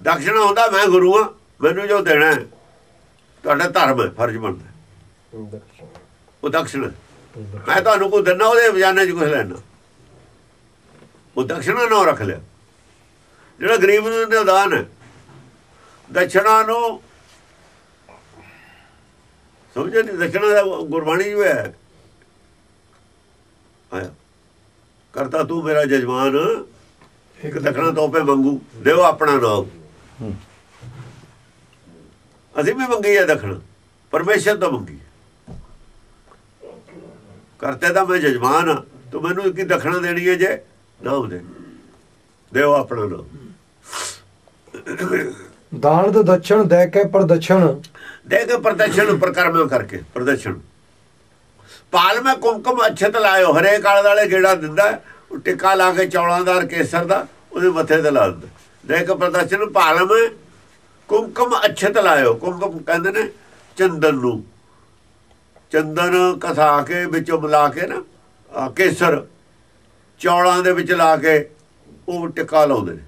ਦਕਸ਼ਣਾ ਹੁੰਦਾ ਮੈਂ ਗੁਰੂ ਆ ਮੈਨੂੰ ਜੋ ਦੇਣਾ ਹੈ, ਤੁਹਾਡਾ ਧਰਮ ਹੈ ਫਰਜ਼ ਬਣਦਾ ਉਹ ਦਕਸ਼ਣਾ ਮੈਂ ਤੁਹਾਨੂੰ ਕੋਈ ਦਿੰਦਾ ਉਹਦੇ ਬਜਾਨੇ ਚ ਕੁਝ ਲੈਣਾ। ਉਹ ਦਕਸ਼ਣਾ ਨਾ ਰੱਖ ਲਿਆ। ਜਿਹੜਾ ਗਰੀਬ ਨੂੰ ਦਿੰਦੇ ਦਾਨ ਹੈ। ਦਕਸ਼ਣਾ ਨੂੰ ਸਮਝੇ ਨਹੀਂ ਦਕਸ਼ਣਾ ਦਾ ਗੁਰਬਾਣੀ ਜੋ ਹੈ। ਆਇਆ। ਕਰਤਾ ਤੂੰ ਮੇਰਾ ਜਜਮਾਨ ਇੱਕ ਦਕਸ਼ਣਾ ਤੋਪੇ ਮੰਗੂ ਦਿਓ ਆਪਣਾ ਨਾਮ। ਅਸੀਂ ਵੀ ਮੰਗੀ ਹੈ ਦਖਣ ਪਰਮੇਸ਼ਰ ਤੋਂ ਮੰਗੀ ਕਰਤੇ ਤਾਂ ਮੈਂ ਜਜਮਾਨ ਆ ਤੂੰ ਮੈਨੂੰ ਕੀ ਦਖਣਾ ਦੇਣੀ ਹੈ ਜੇ ਨਾਮ ਦੇ। ਦਿਓ ਆਪਣਾ ਨਾਮ। ਦਾਨ ਤੇ ਦਛਣ ਦੇ ਕੇ ਪ੍ਰਦਛਣ। ਦੇ ਕੇ ਪ੍ਰਦਰਸ਼ਨ ਪ੍ਰਕਰਮ ਕਰਕੇ ਪ੍ਰਦਰਸ਼ਨ ਪਾਲ ਮੈਂ ਕੁਮਕਮ ਅਛਤ ਲਾਇਓ ਹਰੇਕ ਆਲੇ ਵਾਲੇ ਗੇੜਾ ਦਿੰਦਾ ਉਹ ਟਿੱਕਾ ਲਾ ਕੇ ਚੌਲਾਂ ਦਾ ਕੇਸਰ ਦਾ ਉਹਦੇ ਮੱਥੇ ਤੇ ਲਾ ਦਿੰਦਾ। ਦੇ ਕੇ ਪ੍ਰਦਰਸ਼ਨ ਪਾਲ ਮੈਂ ਕੁਮਕਮ ਅਛਤ ਲਾਇਓ। ਕੁਮਕਮ ਕਹਿੰਦੇ ਨੇ ਚੰਦਨ ਨੂੰ। ਚੰਦਨ ਕਸਾ ਕੇ ਵਿੱਚੋਂ ਮਿਲਾ ਕੇ ਨਾ ਕੇਸਰ ਚੌਲਾਂ ਦੇ ਵਿੱਚ ਲਾ ਕੇ ਉਹ ਟਿੱਕਾ ਲਾਉਂਦੇ ਨੇ।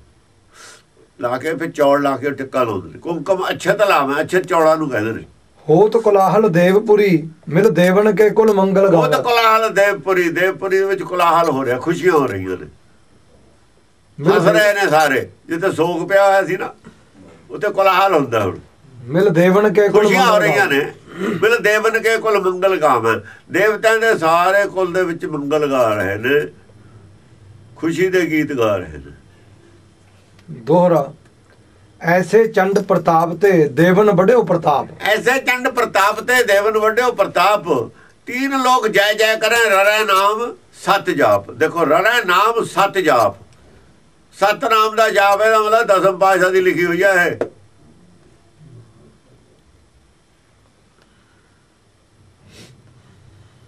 ਲਾ ਕੇ ਫਿਰ ਚੌਲ ਲਾ ਕੇ ਟਿੱਕਾ ਲਾਉਂਦੇ ਨੇ। ਕੁਮਕਮ ਅਛਤ ਲਾਵਾਂ ਅਛਤ ਚੌਲਾਂ ਨੂੰ ਕਹਿੰਦੇ ਨੇ। ਹੋਤ ਕੋਲਾਹਲ ਦੇਵਪੁਰੀ ਮਿਲ ਦੇਵਨ ਕੇ ਕੁਲ ਮੰਗਲ ਉਹ ਤਾਂ ਗਾਵੇ ਕੋਲਾਹਲ ਦੇਵਪੁਰੀ ਦੇਵਪੁਰੀ ਵਿੱਚ ਕੋਲਾਹਲ ਹੋ ਰਿਹਾ ਖੁਸ਼ੀਆਂ ਹੋ ਰਹੀਆਂ ਨੇ। ਹੱਸ ਰਹੇ ਨੇ ਸਾਰੇ ਜਿੱਥੇ ਸੋਗ ਪਿਆ ਹੋਇਆ ਸੀ ਨਾ ਉੱਥੇ ਕੋਲਾਹਲ ਹੁੰਦਾ ਹੁਣ। ਮਿਲ ਦੇਵਨ ਕੇ ਕੁਲ ਖੁਸ਼ੀਆਂ ਹੋ ਰਹੀਆਂ ਨੇ। ਬਿਲ ਦੇਵਨ ਕੇ ਕੁਲ ਮੰਗਲ ਹੈ ਦੇਵਤਿਆਂ ਦੇ ਸਾਰੇ ਕੁਲ ਦੇ ਵਿੱਚ ਮੰਗਲ ਗਾ ਰਹੇ ਨੇ। ਖੁਸ਼ੀ ਦੇ ਗੀਤ ਗਾ ਰਹੇ ਨੇ। ਦੋਹਰਾ ਐਸੇ ਚੰਡ ਪ੍ਰਤਾਪ ਤੇ ਦੇਵਨ ਬੜਿਓ ਪ੍ਰਤਾਪ। ਐਸੇ ਚੰਡ ਪ੍ਰਤਾਪ ਤੇ ਦੇਵਨ ਵੱਡਿਓ ਪ੍ਰਤਾਪ। ਤੀਨ ਲੋਕ ਜੈ ਜੈ ਕਰੇ ਰਰੈ ਨਾਮ ਸਤ ਜਾਪ। ਦੇਖੋ ਰਰੈ ਨਾਮ ਸਤ ਜਾਪ। ਸਤਨਾਮ ਦਾ ਜਾਪ ਇਹਦਾ ਮਤਲਬ ਦਸਮ ਪਾਤਸ਼ਾਹ ਦੀ ਲਿਖੀ ਹੋਈ ਹੈ ਇਹ।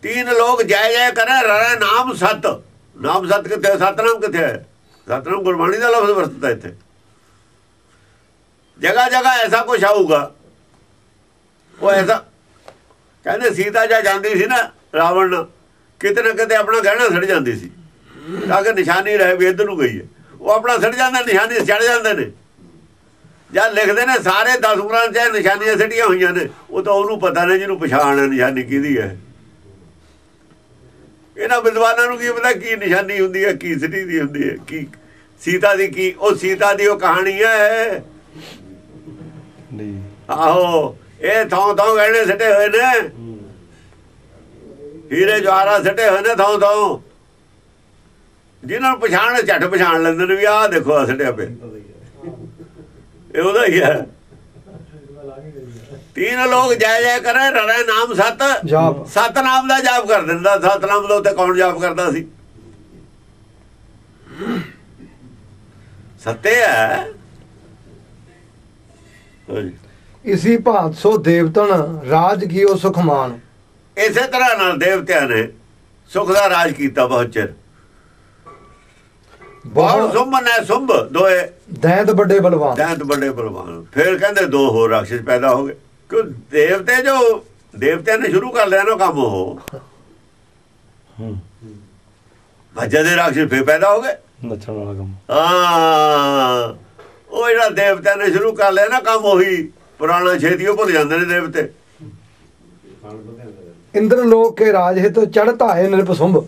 ਤੀਨ ਲੋਕ ਜੈ ਜੈ ਕਰੇ, ਰਰੈ ਨਾਮ ਸਤ। ਨਾਮ ਸਤ ਕਿੱਥੇ ਸਤਨਾਮ ਕਿੱਥੇ ਹੈ? ਸਤਨਾਮ ਗੁਰਬਾਣੀ ਦਾ ਲਫ਼ਜ਼ ਵਰਤਦਾ ਇੱਥੇ। ਜਗ੍ਹਾ ਜਗ੍ਹਾ ਐਸਾ ਕੁਛ ਆਊਗਾ। ਉਹ ਐਸਾ ਕਹਿੰਦੇ ਸੀਤਾ ਜਾ ਜਾਂਦੀ ਸੀ ਨਾ ਰਾਵਣ ਨਾਲ, ਕਿਤੇ ਨਾ ਕਿਤੇ ਆਪਣਾ ਗਹਿਣਾ ਸੜ ਜਾਂਦੀ ਸੀ। ਤਾਂ ਕਿ ਨਿਸ਼ਾਨੀ ਰਹੇ ਵੀ ਇੱਧਰ ਨੂੰ ਗਈ ਹੈ। ਉਹ ਆਪਣਾ ਸੜ ਜਾਂਦਾ ਨਿਸ਼ਾਨੀ ਚੜ ਜਾਂਦੇ ਨੇ। ਜਦ ਲਿਖਦੇ ਨੇ ਸਾਰੇ 10 ਗੁਰਾਂ 'ਚ ਨਿਸ਼ਾਨੀਆਂ ਸੜੀਆਂ ਹੋਈਆਂ ਨੇ। ਉਹ ਤਾਂ ਉਹਨੂੰ ਪਤਾ ਨਹੀਂ ਜਿਹਨੂੰ ਪਛਾਣ ਹੈ ਨਿਸ਼ਾਨੀ ਕਿਹਦੀ ਹੈ। ਇਹਨਾਂ ਵਿਦਵਾਨਾਂ ਨੂੰ ਕੀ ਪਤਾ ਕੀ ਨਿਸ਼ਾਨੀ ਹੁੰਦੀ ਹੈ ਕੀ ਸੜੀ ਦੀ ਹੁੰਦੀ ਹੈ ਕੀ ਸੀਤਾ ਦੀ ਕੀ ਉਹ ਸੀਤਾ ਦੀ ਉਹ ਕਹਾਣੀ ਹੈ। ਨਹੀਂ। ਆਹੋ ਇਹ ਥਾਂ ਥਾਂ ਗਹਿਣੇ ਸੱਟੇ ਹੋਏ ਨੇ। ਹੀਰੇ ਜਵਾਰਾ ਸੱਟੇ ਹੋਏ ਨੇ ਥਾਂ ਥਾਂ। ਜਿਨ੍ਹਾਂ ਨੂੰ ਪਛਾਣ ਝੱਟ ਪਛਾਣ ਲੈਂਦੇ ਨੇ ਵੀ ਆਹ ਦੇਖੋ ਆ ਸੱਟਿਆ ਪਿਆ। ਇਹ ਉਹਦਾ ਹੀ ਹੈ। ਤੀਨ ਲੋਕ ਜੈ ਜੈ ਕਰੇ ਰੜੇ ਨਾਮ ਸਤ ਜਾਪ। ਸਤ ਨਾਮ ਦਾ ਜਾਪ ਕਰ ਦਿੰਦਾ। ਸਤ ਨਾਮ ਦਾ ਉੱਤੇ ਕੌਣ ਜਾਪ ਕਰਦਾ ਸੀ? ਸੱਤੇ ਹੈ। ਇਸੀ ਭਾਂਤ ਸੋ ਦੇਵਤਨ ਰਾਜ ਕੀਓ ਸੁਖਮਾਨ। ਇਸੇ ਤਰ੍ਹਾਂ ਨਾਲ ਦੇਵਤਿਆਂ ਨੇ ਸੁਖ ਦਾ ਰਾਜ ਕੀਤਾ ਬਹੁਤ ਚਿਰ। ਬਹੁਤ ਬਹੁਤ ਸੁੰਭ ਨੇ ਸੁੰਭ ਦੋਏ ਦੈਂਤ ਵੱਡੇ ਬਲਵਾਨ। ਦੈਂਤ ਵੱਡੇ ਬਲਵਾਨ। ਫਿਰ ਕਹਿੰਦੇ ਦੋ ਹੋਰ ਰਾਖਸ਼ ਪੈਦਾ ਹੋ ਗਏ। ਕਿਉਂ ਦੇਵਤੇ ਜੋ ਦੇਵਤਿਆਂ ਨੇ ਸ਼ੁਰੂ ਕਰ ਲਿਆ ਨਾ ਕੰਮ ਉਹ। ਹੂੰ ਭੱਜੇ ਦੇ ਰਾਖਸ਼ ਫਿਰ ਪੈਦਾ ਹੋ ਗਏ। ਨੱਚਣ ਵਾਲਾ ਕੰਮ। ਹਾਂ। ਉਹ ਜਿਹੜਾ ਦੇਵਤਿਆਂ ਨੇ ਸ਼ੁਰੂ ਕਰ ਲਿਆ ਨਾ ਕੰਮ ਉਹੀ ਪੁਰਾਣਾ ਛੇਤੀ ਉਹ ਭੁੱਲ ਜਾਂਦੇ ਨੇ ਦੇਵਤੇ। ਇੰਦਰ ਲੋਕ ਕੇ ਰਾਜ ਹਿਤ ਚੜਤਾ ਹੈ ਨਿਰਪਸੁੰਭ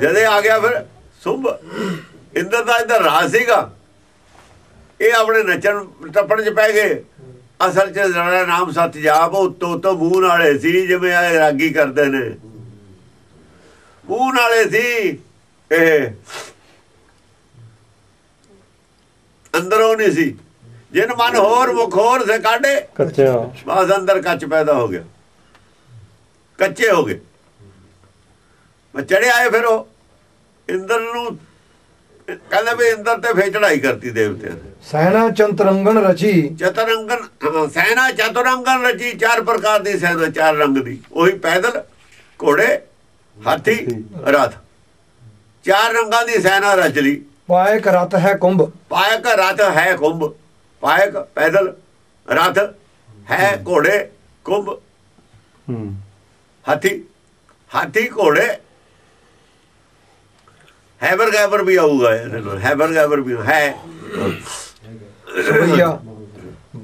ਜਦੇ ਆ ਗਿਆ ਫਿਰ ਸੁਭ ਇੰਦਰ ਦਾ ਰਾਜ ਸੀਗਾ। ਇਹ ਆਪਣੇ ਨੱਚਣ ਟੱਪਣ ਚ ਪੈ ਗਏ। ਅਸਲ ਚ ਜਿਹੜਾ ਨਾਮ ਸੱਚ ਜਾਪ ਉੱਤੋਂ ਉੱਤੋਂ ਮੂੰਹ ਨਾਲੇ ਸੀ ਜਿਵੇਂ ਆ ਰਾਗੀ ਕਰਦੇ ਨੇ। ਮੂੰਹ ਨਾਲੇ ਸੀ ਇਹ। ਅੰਦਰੋਂ ਨਹੀਂ ਸੀ। ਜਿਨ ਮਨ ਹੋਰ ਮੁਖ ਹੋਰ ਸੇ ਕਾਢੇ ਕੱਚਿਆ। ਬਾਸ ਅੰਦਰ ਕੱਚ ਪੈਦਾ ਹੋ ਗਿਆ। ਕੱਚੇ ਹੋ ਗਏ। ਮੈਂ ਚੜੇ ਆਏ ਫਿਰ ਉਹ। ਇੰਦਰ ਨੂੰ ਕਹਿੰਦੇ ਵੀ ਇੰਦਰ ਤੇ ਫੇਰ ਚੜਾਈ ਕਰਤੀ ਦੇਵਤਿਆਂ ਨੇ। ਸੈਨਾ ਚੰਤਰੰਗਨ ਰਚੀ। ਚਤਰੰਗਨ ਹਾਂ, ਸੈਨਾ ਚਤੁਰੰਗਨ ਰਚੀ ਚਾਰ ਪ੍ਰਕਾਰ ਦੀ ਸੈਨਾ ਚਾਰ ਰੰਗ ਦੀ। ਉਹੀ ਪੈਦਲ ਘੋੜੇ ਹਾਥੀ ਰਥ ਚਾਰ ਰੰਗਾਂ ਦੀ ਸੈਨਾ ਰਚ ਲਈ। ਪਾਇਕ ਰਤ ਹੈ ਕੁੰਭ। ਪਾਇਕ ਰਥ ਹੈ ਕੁੰਭ। ਪਾਇਕ ਪੈਦਲ ਰਥ ਹੈ ਘੋੜੇ ਕੁੰਭ। ਹਾਥੀ। ਹਾਥੀ ਘੋੜੇ ਹੈਬਰ ਗੈਬਰ ਵੀ ਆਊਗਾ ਇਹਦੇ ਨਾਲ ਹੈਬਰ ਗੈਬਰ ਵੀ ਹੈ। ਸਵਈਆ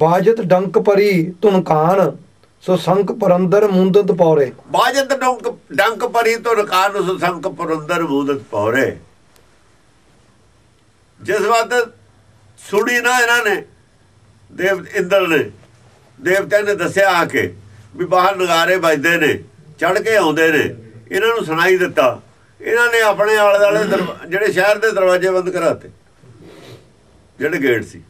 ਬਾਜਤ ਡੰਕ ਪਰੀ ਧੁਨਕਾਨ ਸੋ ਸੰਕ ਪਰੰਦਰ ਮੁੰਦਤ ਪੌਰੇ। ਬਾਜਤ ਡੰਕ ਡੰਕ ਪਰੀ ਤੋਂ ਰਕਾਰ ਨੂੰ ਸੰਕ ਪਰੰਦਰ ਮੂਦਤ ਪੌਰੇ। ਜਿਸ ਵਕਤ ਸੁਣੀ ਨਾ ਇਹਨਾਂ ਨੇ ਦੇਵ ਇੰਦਰ ਨੇ ਦੇਵਤਿਆਂ ਨੇ ਦੱਸਿਆ ਆ ਕੇ ਵੀ ਬਾਹਰ ਨਗਾਰੇ ਵੱਜਦੇ ਨੇ ਚੜ ਕੇ ਆਉਂਦੇ ਨੇ ਇਹਨਾਂ ਨੂੰ ਸੁਣਾਈ ਦਿੱਤਾ। ਇਹਨਾਂ ਨੇ ਆਪਣੇ ਆਲੇ ਦਰਵਾ- ਜਿਹੜੇ ਸ਼ਹਿਰ ਦੇ ਦਰਵਾਜ਼ੇ ਬੰਦ ਕਰਾਤੇ। ਜਿਹੜੇ ਗੇਟ ਸੀ।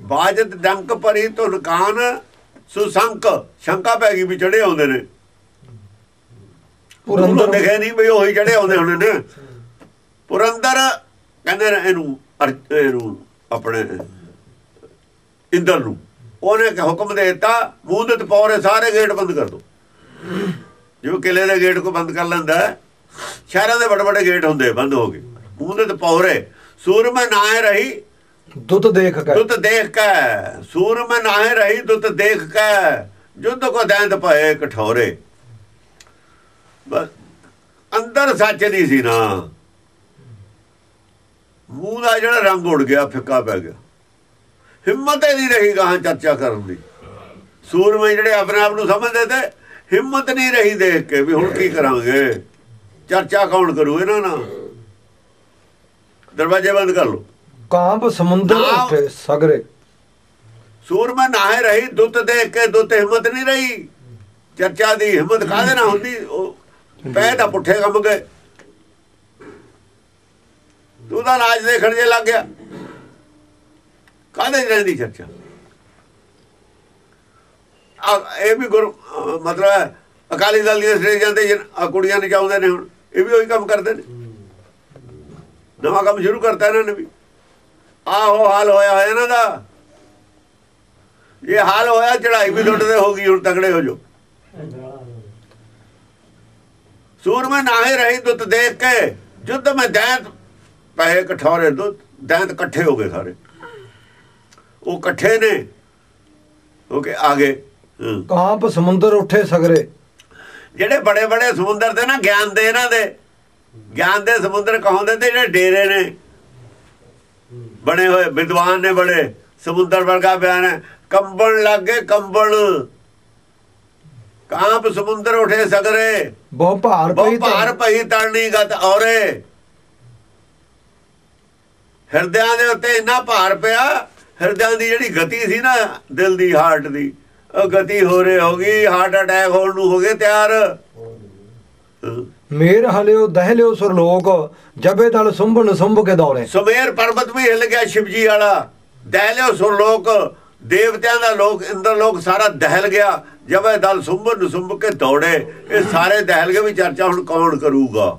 ਬਾਜਤ ਡੰਕ ਪਰੀ ਧੁਨਕਾਨ ਸੁਸੰਕ ਸ਼ੰਕਾ ਪੈ ਗਈ ਵੀ ਚੜੇ ਆਉਂਦੇ ਨੇ। ਪੁਰੰਦਰ ਪੁਰੰਦਰ ਦੇਖੇ ਨਹੀਂ ਵੀ ਉਹੀ ਚੜੇ ਆਉਂਦੇ ਹੁਣ ਨੇ। ਪੁਰੰਦਰ ਕਹਿੰਦੇ ਨੇ ਇਹਨੂੰ ਇਹਨੂੰ ਆਪਣੇ ਇੰਦਰ ਨੂੰ। ਉਹਨੇ ਕਿ ਹੁਕਮ ਦੇ ਦਿੱਤਾ ਮੂਦਤ ਪੌਰੇ ਸਾਰੇ ਗੇਟ ਬੰਦ ਕਰ ਦੋ। ਜਿਵੇਂ ਕਿਲੇ ਦੇ ਗੇਟ ਕੋ ਬੰਦ ਕਰ ਲੈਂਦਾ ਸ਼ਹਿਰਾਂ ਦੇ ਵੱਡੇ ਵੱਡੇ ਗੇਟ ਹੁੰਦੇ ਬੰਦ ਹੋ ਗਏ। ਮੂਦਤ ਪੌਰੇ ਸੂਰਮੇ ਨਾਏ ਰਹੀ ਦੁੱਤ ਦੇਖ ਕੇ। ਦੁੱਤ ਦੇਖ ਕੇ ਸੂਰਮੇ ਨਾਏ ਰਹੀ ਦੁੱਤ ਦੇਖ ਕੇ। ਜੁੱਧ ਕੋ ਦੈਂਤ ਪਏ ਕਠੋਰੇ ਬਸ ਅੰਦਰ ਸੱਚ ਨਹੀਂ ਸੀ ਨਾ। ਮੂੰਹ ਦਾ ਜਿਹੜਾ ਰੰਗ ਉੜ ਗਿਆ ਫਿੱਕਾ ਪੈ ਗਿਆ। ਹਿੰਮਤ ਹੀ ਨਹੀਂ ਰਹੀ ਗਾਹਾਂ ਚਰਚਾ ਕਰਨ ਦੀ। ਸੂਰਮੇ ਜਿਹੜੇ ਆਪਣੇ ਆਪ ਨੂੰ ਸਮਝਦੇ ਤੇ ਹਿੰਮਤ ਨਹੀਂ ਰਹੀ ਦੇਖ ਕੇ ਵੀ ਹੁਣ ਕੀ ਕਰਾਂਗੇ। ਚਰਚਾ ਕੌਣ ਕਰੂ ਇਹਨਾਂ ਨਾਲ? ਦਰਵਾਜ਼ੇ ਬੰਦ ਕਰ ਲਓ। ਕਾਂਪ ਸਮੁੰਦਰ ਉੱਠੇ ਸਗਰੇ। ਸੂਰਮਾ ਨਾਹੇ ਰਹੀ ਦੁੱਤ ਦੇਖ ਕੇ ਦੁੱਤ ਹਿੰਮਤ ਨਹੀਂ ਰਹੀ। ਚਰਚਾ ਦੀ ਹਿੰਮਤ ਕਾਹਦੇ ਨਾਲ ਹੁੰਦੀ? ਉਹ ਪੈ ਤਾਂ ਪੁੱਠੇ ਕੰਮ ਗਏ। ਤੂੰ ਤਾਂ ਨਾਚ ਦੇਖਣ ਜੇ ਲੱਗ ਗਿਆ। ਕਾਹਦੇ ਰਹਿੰਦੀ ਚਰਚਾ? ਆ ਇਹ ਵੀ ਗੁਰ ਮਤਲਬ ਅਕਾਲੀ ਦਲ ਦੇ ਸਟੇਜ ਆ ਕੁੜੀਆਂ ਨੇ ਚਾਹੁੰਦੇ ਨੇ ਹੁਣ। ਇਹ ਵੀ ਉਹੀ ਕੰਮ ਕਰਦੇ ਨੇ। ਨਵਾਂ ਕੰਮ ਸ਼ੁਰੂ ਕਰਤਾ ਇਹਨਾਂ ਨੇ ਵੀ। ਆਹੋ ਹਾਲ ਹੋਇਆ ਹੋਇਆ ਇਹਨਾਂ ਦਾ। ਇਹ ਹਾਲ ਹੋਇਆ ਚੜਾਈ ਵੀ ਲੁੱਟਦੇ ਹੋ ਗਈ, ਹੁਣ ਤਗੜੇ ਹੋ ਜੋ ਸੂਰਮੇ ਨਾਹੇ ਰਹੀ ਦੁੱਤ ਦੇਖ ਕੇ, ਜੁੱਧ ਮੈਂ ਦੈਂਤ ਪਏ ਕਠੋਰੇ ਦੁੱਤ ਦੈਂਤ ਇਕੱਠੇ ਹੋ ਗਏ ਸਾਰੇ। ਉਹ ਇਕੱਠੇ ਨੇ ਹੋ ਕੇ ਆ ਗਏ ਕਾਂਪ ਸਮੁੰਦਰ ਉੱਠੇ ਸਗਰੇ। ਜਿਹੜੇ ਬੜੇ ਬੜੇ ਸਮੁੰਦਰ ਦੇ ਨਾ ਗਿਆਨ ਦੇ ਇਹਨਾਂ ਦੇ। ਗਿਆਨ ਦੇ ਸਮੁੰਦਰ ਕਹਾਉਂਦੇ ਤੇ ਜਿਹੜੇ ਡੇਰੇ ਨੇ। ਬਣੇ ਹੋਏ ਵਿਦਵਾਨ ਨੇ ਬੜੇ ਸਮੁੰਦਰ ਵਰਗਾ ਬਿਆਨ ਹੈ। ਕੰਬਣ ਲੱਗੇ ਕੰਬਣ। ਕਾਂਪ ਸਮੁੰਦਰ ਉਠੇ ਸਗਰੇ। ਬਹੁ ਭਾਰ ਪਈ ਭਾਰ ਪਈ ਤੜਨੀ ਗਤ ਔਰੇ। ਹਿਰਦਿਆਂ ਦੇ ਉੱਤੇ ਇੰਨਾ ਭਾਰ ਪਿਆ ਹਿਰਦਿਆਂ ਦੀ ਜਿਹੜੀ ਗਤੀ ਸੀ ਨਾ ਦਿਲ ਦੀ ਹਾਰਟ ਦੀ ਗਤੀ ਹੋ ਰਹੀ ਹੋ ਗਈ ਹਾਰਟ ਅਟੈਕ ਹੋਣ ਨੂੰ ਹੋ ਗਏ ਤਿਆਰ। ਮੇਰ ਹਲਿਓ ਦਹਿਲਿਓ ਸੁਰਲੋਕ ਜਬੇ ਦਲ ਸੁੰਭਣ ਸੁੰਭ ਕੇ ਦੌੜੇ ਸੁਮੇਰ ਪਰਬਤ ਵੀ ਹਿੱਲ ਗਿਆ ਸ਼ਿਵਜੀ ਵਾਲਾ। ਦਹਿ ਲਿਓ ਸੁਰ ਲੋਕ ਦੇਵਤਿਆਂ ਦਾ ਲੋਕ ਇੰਦਰ ਲੋਕ ਸਾਰਾ ਦਹਿਲ ਗਿਆ। ਜਬੇ ਦਲ ਸੁੰਭਨ ਸੁੰਭ ਕੇ ਦੌੜੇ। ਇਹ ਸਾਰੇ ਦਹਿਲ ਗਏ ਵੀ ਚਰਚਾ ਹੁਣ ਕੌਣ ਕਰੂਗਾ?